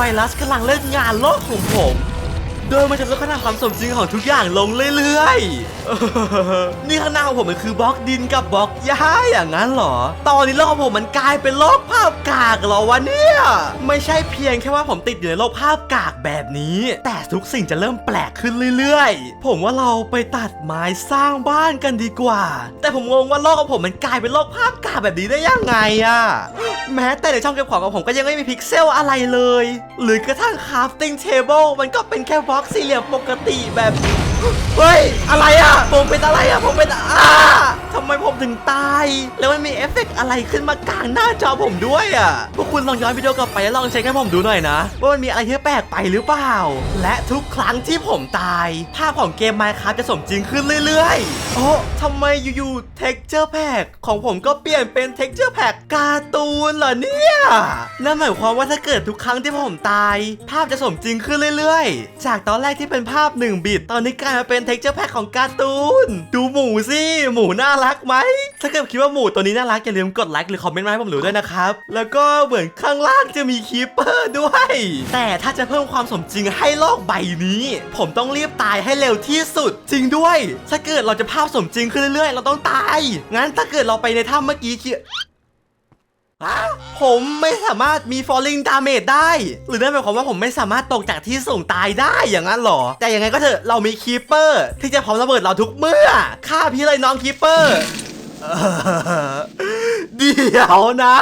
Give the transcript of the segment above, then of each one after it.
วรัสกำลังเล่นงานโลกของผม โดยมันจะลดขนาดความสมจริงของทุกอย่างลงเรื่อยๆนี่ข้างหน้าของผมมันคือบล็อกดินกับบล็อกหญ้าอย่างนั้นเหรอ ตอนนี้โลกของผมมันกลายเป็นโลกภาพกากเหรอวะเนี่ย ไม่ใช่เพียงแค่ว่าผมติดอยู่ในโลกภาพกากแบบนี้ แต่ทุกสิ่งจะเริ่มแปลกขึ้นเรื่อยๆ ผมว่าเราไปตัดไม้สร้างบ้านกันดีกว่า แต่ผมงงว่าโลกของผมมันกลายเป็นโลกภาพกากแบบนี้ได้ยังไงอะแม้แต่ในช่องเก็บของของผมก็ยังไม่มีพิกเซลอะไรเลย หรือกระทั่ง crafting table มันก็เป็นแค่บล็อกสี่เหลี่ยมปกติแบบ เฮ้ย อะไรอะ ผมเป็นอะไรอะ ผมเป็นอ่าทำไมผมถึงตาย แล้วมันมีเอฟเฟกต์อะไรขึ้นมากลางหน้าจอผมด้วยอะ พวกคุณลองย้อนวิดีโอกลับไปแล้วลองเช็คให้ผมดูหน่อยนะ ว่ามันมีอะไรที่แปลกไปหรือเปล่า และทุกครั้งที่ผมตาย ภาพของเกม Minecraft จะสมจริงขึ้นเรื่อยๆ โอ้ทำไมอยู่ๆ texture pack ของผมก็เปลี่ยนเป็น texture pack การ์ตูนเหรอเนี่ยนั่นหมายความว่าถ้าเกิดทุกครั้งที่ผมตาย ภาพจะสมจริงขึ้นเรื่อยๆ จากตอนแรกที่เป็นภาพ1บิตตอนนี้กลายมาเป็น texture pack ของการ์ตูน ดูหมูสิหมูน่ารักไหม ถ้าเกิดคิดว่าหมูตัวนี้น่ารักอย่าลืมกดไลค์หรือคอมเมนต์มาให้ผมรู้ด้วยนะครับ แล้วก็เหมือนข้างล่างจะมีคีปเปอร์ด้วย แต่ถ้าจะเพิ่มความสมจริงให้โลกใบนี้ ผมต้องรีบตายให้เร็วที่สุด จริงด้วย ถ้าเกิดเราจะภาพสมจริงขึ้นเรื่อยๆ เราต้องตาย งั้นถ้าเกิดเราไปในถ้ำเมื่อกี้คิ ฮะผมไม่สามารถมี falling damage ได้ หรือนั่นหมายความว่าผมไม่สามารถตกจากที่สูงตายได้อย่างนั้นหรอ แต่ยังไงก็เถอะเรามีคีเปอร์ ที่จะพร้อมระเบิดเราทุกเมื่อฆ่าพี่เลยน้องคีเปอร์เดี๋ยวนะ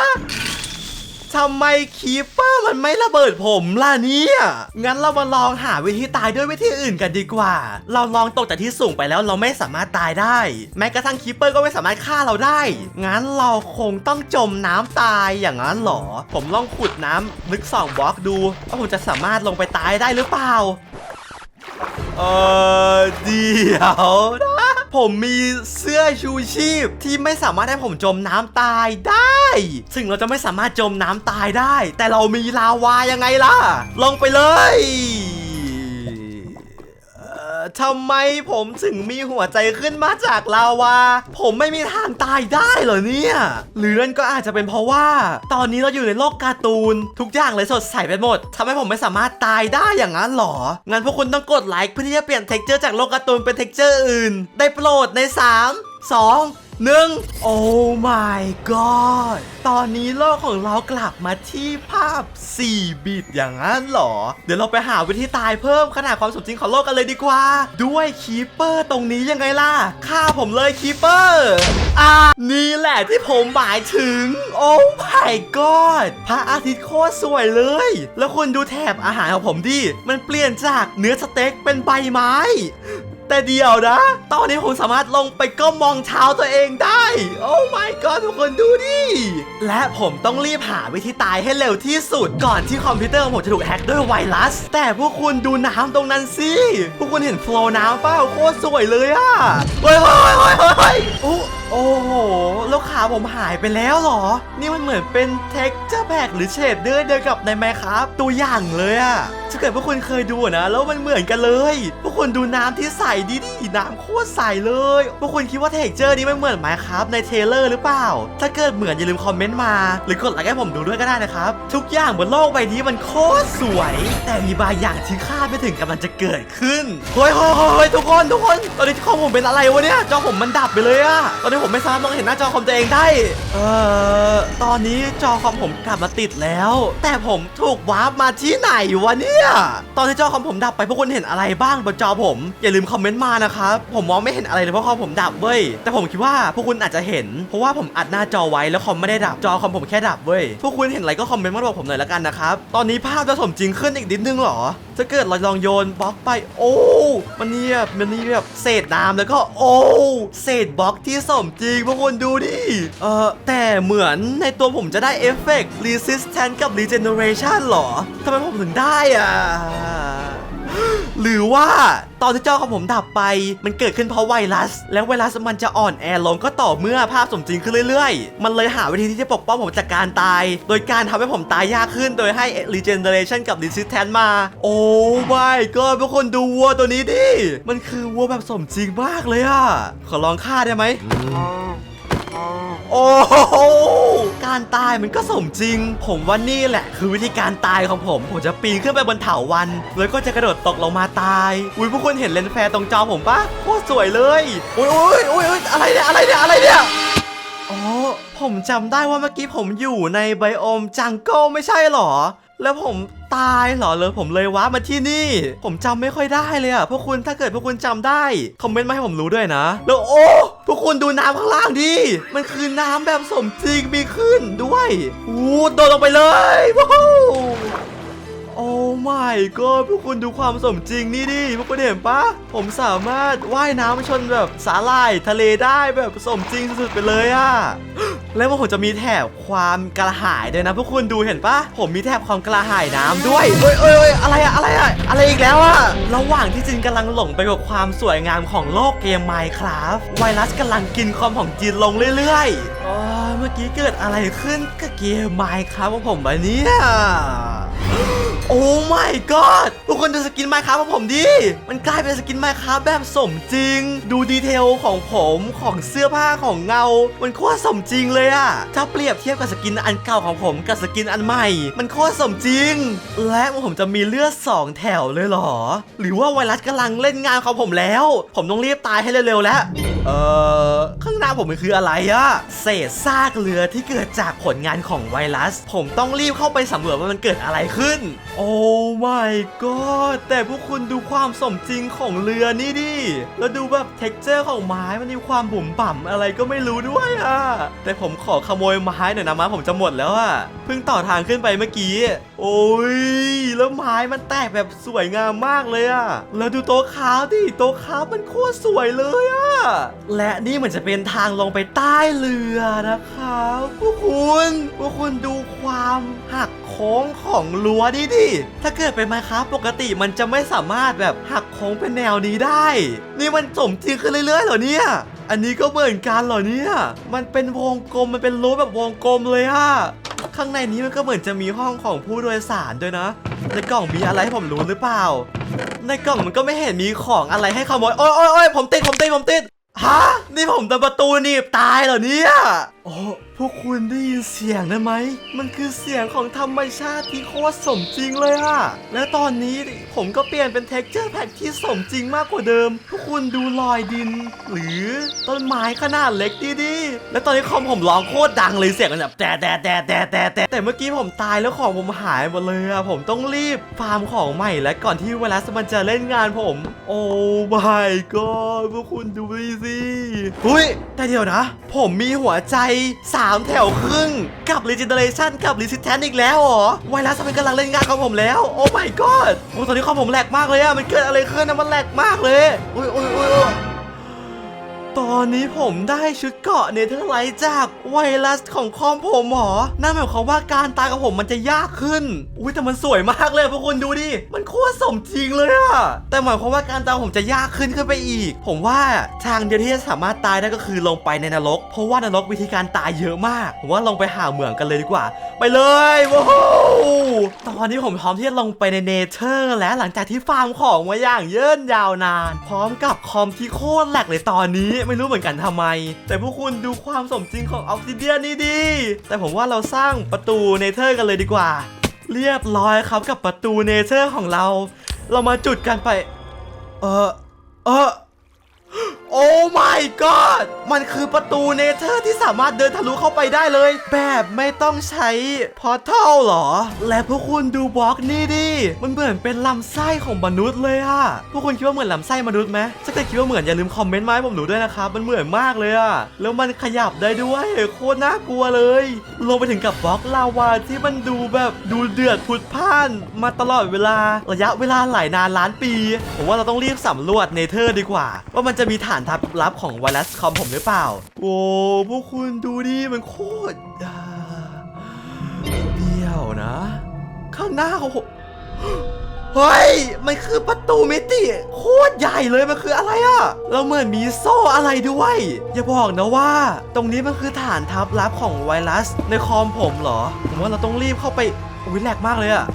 ทำไมคีเปอร์มันไม่ระเบิดผมล่ะเนี่ย งั้นเรามาลองหาวิธีตายด้วยวิธีอื่นกันดีกว่า เราลองตกจากที่สูงไปแล้วเราไม่สามารถตายได้ แม้กระทั่งคีเปอร์ก็ไม่สามารถฆ่าเราได้ งั้นเราคงต้องจมน้ำตายอย่างนั้นหรอ ผมลองขุดน้ำลึกสองบล็อกดูว่าผมจะสามารถลงไปตายได้หรือเปล่า เออเดี๋ยวนะผมมีเสื้อชูชีพที่ไม่สามารถให้ผมจมน้ำตายได้ ถึงเราจะไม่สามารถจมน้ำตายได้ แต่เรามีลาวายังไงล่ะ ลงไปเลย ทำไมผมถึงมีหัวใจขึ้นมาจากลาวา ผมไม่มีทางตายได้เหรอเนี่ย หรือนั่นก็อาจจะเป็นเพราะว่า ตอนนี้เราอยู่ในโลกการ์ตูน ทุกอย่างเลยสดใสไปหมดทำให้ผมไม่สามารถตายได้อย่างนั้นหรอ งั้นพวกคุณต้องกดไลค์เพื่อที่จะเปลี่ยนเท็กเจอร์จากโลกการ์ตูนเป็นเท็กเจอร์อื่น ได้โปรดใน 3 2 1โอ้ my god ตอนนี้โลกของเรากลับมาที่ภาพ 4 บิตอย่างนั้นหรอ เดี๋ยวเราไปหาวิธีตายเพิ่มขนาดความสมจริงของโลกกันเลยดีกว่า ด้วยคีเปอร์ตรงนี้ยังไงล่ะฆ่าผมเลยคีเปอร์อ่านี่แหละที่ผมหมายถึง โอ้ my god พระอาทิตย์โคตรสวยเลย แล้วคุณดูแถบอาหารของผมดิ มันเปลี่ยนจากเนื้อสเต็กเป็นใบไม้ แต่เดียวนะ ตอนนี้ผมสามารถลงไปก้มองเท้าตัวเองได้ โอ้ my god ทุกคนดูดิ และผมต้องรีบหาวิธีตายให้เร็วที่สุดก่อนที่คอมพิวเตอร์ของผมจะถูกแฮ็กด้วยไวรัส แต่พวกคุณดูน้ำตรงนั้นสิ พวกคุณเห็นโฟล์น้ำเปล่าโคตรสวยเลยอะเฮ้ยเฮ้ยเฮ้ยเฮ้ยเฮ้ยโอ้โห แล้วขาผมหายไปแล้วเหรอ นี่มันเหมือนเป็นเท็กเจอร์แพกหรือเชดเดอร์เดียวกับในแมครับตัวอย่างเลยอะถ้าเกิดพวกคุณเคยดูนะ แล้วมันเหมือนกันเลย พวกคุณดูน้ำที่ใสดีดิน้ำโคตรใสเลยพวกคุณคิดว่าเท็กเจอร์นี้ไมันเหมือนไหมครับในเทเลอร์หรือเปล่า ถ้าเกิดเหมือนอย่าลืมคอมเมนต์มา หรือกดไลค์ให้ผมดูด้วยก็ได้นะครับ ทุกอย่างบนโลกใบนี้มันโคตรสวย แต่มีบางอย่างที่คาดไม่ถึงกำลังจะเกิดขึ้นเฮ้ยเฮ้ยเฮ้ยเฮ้ยทุกคนทุกคนตอนนี้คอมผมเป็นอะไรวะเนี่ยจอผมมันดับไปเลยอะตอนนี้ผมไม่สามารถมองเห็นหน้าจอคอมตัวเองได้เอ่อตอนนี้จอคอมผมกลับมาติดแล้ว แต่ผมถูกวาร์ปมาที่ไหนวะเนี่ยตอนที่จอคอมผมดับไปพวกคุณเห็นอะไรบ้างบนจอผม อย่าลืมคอมเมนต์มานะครับ ผมมองไม่เห็นอะไรเลยเพราะคอมผมดับเว้ย แต่ผมคิดว่าพวกคุณอาจจะเห็น เพราะว่าผมอัดหน้าจอไว้แล้วคอมไม่ได้ดับ จอคอมผมแค่ดับเว้ย พวกคุณเห็นอะไรก็คอมเมนต์มาบอกผมหน่อยละกันนะครับ ตอนนี้ภาพจะสมจริงขึ้นอีกนิดนึงหรอถ้าเกิดเราลองโยนบล็อกไป โอ้ มันนี่แบบมันนี่แบบเศษน้ำแล้วก็โอ้ เศษบล็อกที่สมจริงพวกคุณดูดิ เออแต่เหมือนในตัวผมจะได้เอฟเฟกต์ resistance กับ regeneration เหรอทำไมผมถึงได้อะ หรือว่าตอนที่จอของผมดับไป มันเกิดขึ้นเพราะไวรัส แล้วไวรัสมันจะอ่อนแอลงก็ต่อเมื่อภาพสมจริงขึ้นเรื่อยๆ มันเลยหาวิธีที่จะปกป้องผมจากการตาย โดยการทำให้ผมตายยากขึ้นโดยให้ regeneration กับ resistance มา โอ้ my god ทุกคนดูวัวตัวนี้ดิ มันคือวัวแบบสมจริงมากเลยอะขอลองฆ่าได้ไหมโอ้ การตายมันก็สมจริง ผมว่านี่แหละ คือวิธีการตายของผม ผมจะปีนขึ้นไปบนเถาวัน แล้วก็จะกระโดดตกลงมาตาย อุ้ยพวกคุณเห็นเลนส์แฟร์ตรงจอผมปะโคตรสวยเลยอุ้ยอุ้ยอุ้ยอุ้ยอะไรเนี่ยอะไรเนี่ยอะไรเนี่ยอ๋อผมจำได้ว่าเมื่อกี้ผมอยู่ในไบโอมจังเกิลไม่ใช่หรอ แล้วผม ตายเหรอเลยผมเลยว้ามาที่นี่ ผมจำไม่ค่อยได้เลยอะพวกคุณถ้าเกิดพวกคุณจำได้คอมเมนต์มาให้ผมรู้ด้วยนะ แล้วโอ้พวกคุณดูน้ำข้างล่างดิมันคือน้ำแบบสมจริงมีขึ้นด้วยโอ้โดดลงไปเลยว้าว โอ้ my god พวกคุณดูความสมจริงนี่ดิพวกคุณเห็นปะผมสามารถว่ายน้ำชนแบบสาหร่ายทะเลได้แบบสมจริงสุดๆไปเลยอะแล้วผมจะมีแถบความกระหายด้วยนะพวกคุณดูเห็นปะผมมีแถบความกระหายน้ำด้วยเอ้ยเอ้ยเอ้ยอะไรอะอะไรอะอะไรอีกแล้วอะระหว่างที่จินกำลังหลงไปกับความสวยงามของโลกเกม Minecraft ไวรัสกำลังกินคอมของจินลงเรื่อยๆอ๋อเมื่อกี้เกิดอะไรขึ้นกับเกม Minecraft ของผมบะเนี่ย โอ้ my god ทุกคนดูสกินไมค์ครับของผมดิ มันกลายเป็นสกินไมค์ครับแบบสมจริง ดูดีเทลของผมของเสื้อผ้าของเงา มันโคตรสมจริงเลยอะถ้าเปรียบเทียบกับสกินอันเก่าของผมกับสกินอันใหม่ มันโคตรสมจริง และผมจะมีเลือดสองแถวเลยเหรอ หรือว่าไวรัสกำลังเล่นงานของผมแล้ว ผมต้องรีบตายให้เร็วๆแล้ว เอ่อข้างหน้าผมมันคืออะไรอะเศษซากเรือที่เกิดจากผลงานของไวรัส ผมต้องรีบเข้าไปสำรวจว่ามันเกิดอะไรขึ้น โอ้ my god แต่พวกคุณดูความสมจริงของเรือนี่ดิแล้วดูแบบเท็กเจอร์ของไม้มันมีความบุ๋มบ่ำอะไรก็ไม่รู้ด้วยอะแต่ผมขอขโมยไม้หน่อยนะม้ผมจะหมดแล้วอะเพิ่งต่อทางขึ้นไปเมื่อกี้ โอ้ยแล้วไม้มันแตกแบบสวยงามมากเลยอะแล้วดูโต๊ะค้าวดิโต๊ะค้าวมันโคตรสวยเลยอะและนี่เหมือนจะเป็นทางลงไปใต้เรือนะครับพวกคุณพวกคุณดูความหักโค้งของรั้วดิดิ ถ้าเกิดเป็นไมครับปกติมันจะไม่สามารถแบบหักโค้งเป็นแนวนี้ได้ นี่มันสมจริงขึ้นเรื่อยๆเหรอเนี่ย อันนี้ก็เหมือนกันเหรอเนี่ย มันเป็นวงกลมมันเป็นรั้วแบบวงกลมเลยอะข้างในนี้มันก็เหมือนจะมีห้องของผู้โดยสารด้วยนะในกล่องมีอะไรให้ผมรู้หรือเปล่า ในกล่องมันก็ไม่เห็นมีของอะไรให้ขโมย โอ้ยโอ้ยโอ้ยผมติดผมติดผมติด ฮะนี่ผมโดนประตูหนีบตายเหรอเนี่ย โอ้ พวกคุณได้ยินเสียงได้ไหม มันคือเสียงของธรรมชาติที่โคตรสมจริงเลยอะและตอนนี้ผมก็เปลี่ยนเป็นเท็กเจอร์แพคที่สมจริงมากกว่าเดิมพวกคุณดูรอยดิน หรือต้นไม้ขนาดเล็กดีดีๆ และตอนนี้คอมผมร้องโคตรดังเลยเสียงมันแบบแต่แต่แต่แต่แต่แต่แต่เมื่อกี้ผมตายแล้วของผมหายหมดเลยอะผมต้องรีบฟาร์มของใหม่และก่อนที่ไวรัสมันจะเล่นงานผม โอ้ my god พวกคุณดูดิสิหุ้ยแต่เดี๋ยวนะ ผมมีหัวใจ3 แถวครึ่ง กับ Regeneration กับ r e s i s t a n c อีกแล้วเหรอไวรัสมันกำลังเล่นงานของผมแล้ว โอ้ my god โอ้ตอนนี้คอมผมแหลกมากเลยอะมันเกิดอะไรขึ้นนะมันแหลกมากเลยอุ้ยอุ้ยอุ้ยอุ้ย ตอนนี้ผมได้ชุดเกาะเนเธอร์ไลท์จากไวรัสของคอมผมหรอนั่นหมายความว่าการตายกับผมมันจะยากขึ้น อุ้ยแต่มันสวยมากเลยพวกคุณดูดิ มันโคตรสมจริงเลยอะแต่หมายความว่าการตายของผมจะยากขึ้นขึ้นไปอีก ผมว่าทางเดียวที่จะสามารถตายได้ก็คือลงไปในนรก เพราะว่านรกวิธีการตายเยอะมาก ผมว่าลงไปหาเหมืองกันเลยดีกว่า ไปเลยว้าวตอนนี้ผมพร้อมที่จะลงไปในเนเธอร์ และหลังจากที่ฟาร์มของมาอย่างเยินยาวนาน พร้อมกับคอมที่โคตรแหลกเลยตอนนี้ไม่รู้เหมือนกันทำไม แต่พวกคุณดูความสมจริงของออกซิเดียนนี่ดี แต่ผมว่าเราสร้างประตูเนเธอร์กันเลยดีกว่า เรียบร้อยครับกับประตูเนเธอร์ของเรา เรามาจุดกันไป เออเออ อ้ my god มันคือประตูเนเธอร์ที่สามารถเดินทะลุเข้าไปได้เลย แบบไม่ต้องใช้พอร์ทัลหรอ และพวกคุณดูบล็อกนี่ดิ มันเหมือนเป็นลำไส้ของมนุษย์เลยอะพวกคุณคิดว่าเหมือนลำไส้มนุษย์ไหมถ้าเกิดคิดว่าเหมือนอย่าลืมคอมเมนต์มาให้ผมดูด้วยนะครับ มันเหมือนมากเลยอะแล้วมันขยับได้ด้วยโคตรน่ากลัวเลยรวมไปถึงกับบล็อกลาวาที่มันดูแบบดูเดือดพุดพ่าน มาตลอดเวลาระยะเวลาหลายนานล้านปี ผมว่าเราต้องรีบสำรวจเนเธอร์ดีกว่า ว่ามันจะมีฐานทัพลับของไวรัสคอมผมหรือเปล่า โอ้พวกคุณดูดิมันโคตรเบี้ยวนะ ข้างหน้าเของผมเฮ้ย มันคือประตูมิติ โคตรใหญ่เลยมันคืออะไรอะแล้วเหมือนมีโซ่อะไรด้วย อย่าบอกนะว่า ตรงนี้มันคือฐานทัพลับของไวรัสในคอมผมเหรอ ผมว่าเราต้องรีบเข้าไปอุ้ยแหลกมากเลยอะ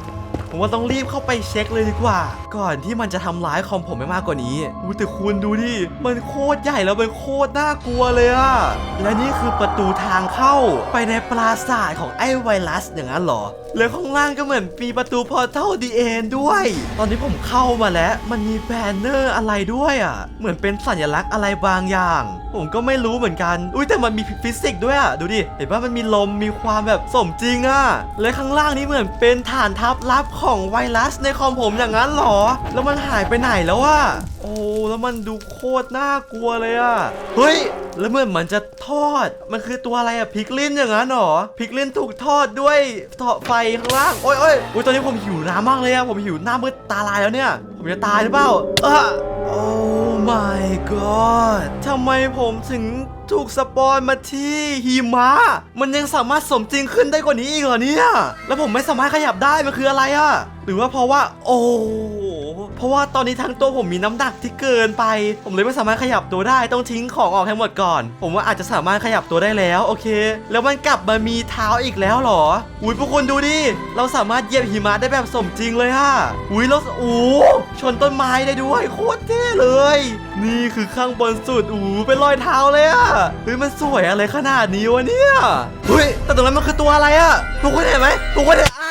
ผมว่าต้องรีบเข้าไปเช็คเลยดีกว่า ก่อนที่มันจะทำร้ายคอมผมไม่มากกว่านี้อู้แต่คุณดูดิ มันโคตรใหญ่แล้วมันโคตรน่ากลัวเลยอะและนี่คือประตูทางเข้าไปในปราสาทของไอ้ไวรัสอย่างนั้นหรอ แล้วข้างล่างก็เหมือนมีประตูพอร์ทัลดีเอนด้วย ตอนนี้ผมเข้ามาแล้ว มันมีแบนเนอร์อะไรด้วยอะเหมือนเป็นสัญลักษณ์อะไรบางอย่าง ผมก็ไม่รู้เหมือนกัน อุ้ยแต่มันมีฟิสิกส์ด้วยอะดูดิ เห็นว่ามันมีลม มีความแบบสมจริงอะและข้างล่างนี่เหมือนเป็นฐานทัพลับของไวรัสในคอมผมอย่างนั้นหรอ แล้วมันหายไปไหนแล้วอะโอ้ แล้วมันดูโคตรน่ากลัวเลยอะเฮ้ย แล้วเหมือนมันจะทอด มันคือตัวอะไรอะพิกลินอย่างนั้นหรอ พิกลินถูกทอดด้วยเถาะไฟข้างล่าง โอ้ยโอ้ยโอ้ยตอนนี้ผมหิวน้ำมากเลยอะผมหิวหน้ามืดตาลายแล้วเนี่ย ผมจะตายหรือเปล่าเออโอ้ my god ทำไมผมถึงถูกสปอยมาที่หิมะ มันยังสามารถสมจริงขึ้นได้กว่านี้อีกเหรอเนี่ย แล้วผมไม่สามารถขยับได้ มันคืออะไรอะหรือว่าเพราะว่า โอ้ เพราะว่าตอนนี้ทั้งตัวผมมีน้ำหนักที่เกินไป ผมเลยไม่สามารถขยับตัวได้ต้องทิ้งของออกให้หมดก่อน ผมว่าอาจจะสามารถขยับตัวได้แล้วโอเค แล้วมันกลับมามีเท้าอีกแล้วหรอ อุ้ยพวกคุณดูดิเราสามารถเหยียบหิมะได้แบบสมจริงเลยฮะอุ้ยราโอ้ชนต้นไม้ได้ด้วยโคตรเท่เลย นี่คือข้างบนสุดอู้เป็นรอยเท้าเลยอะเฮ้ยมันสวยอะไรขนาดนี้วะเนี่ยเฮ้ยแต่ตรงนั้นมันคือตัวอะไรอะทุกคนเห็นไหมทุกคนเห็น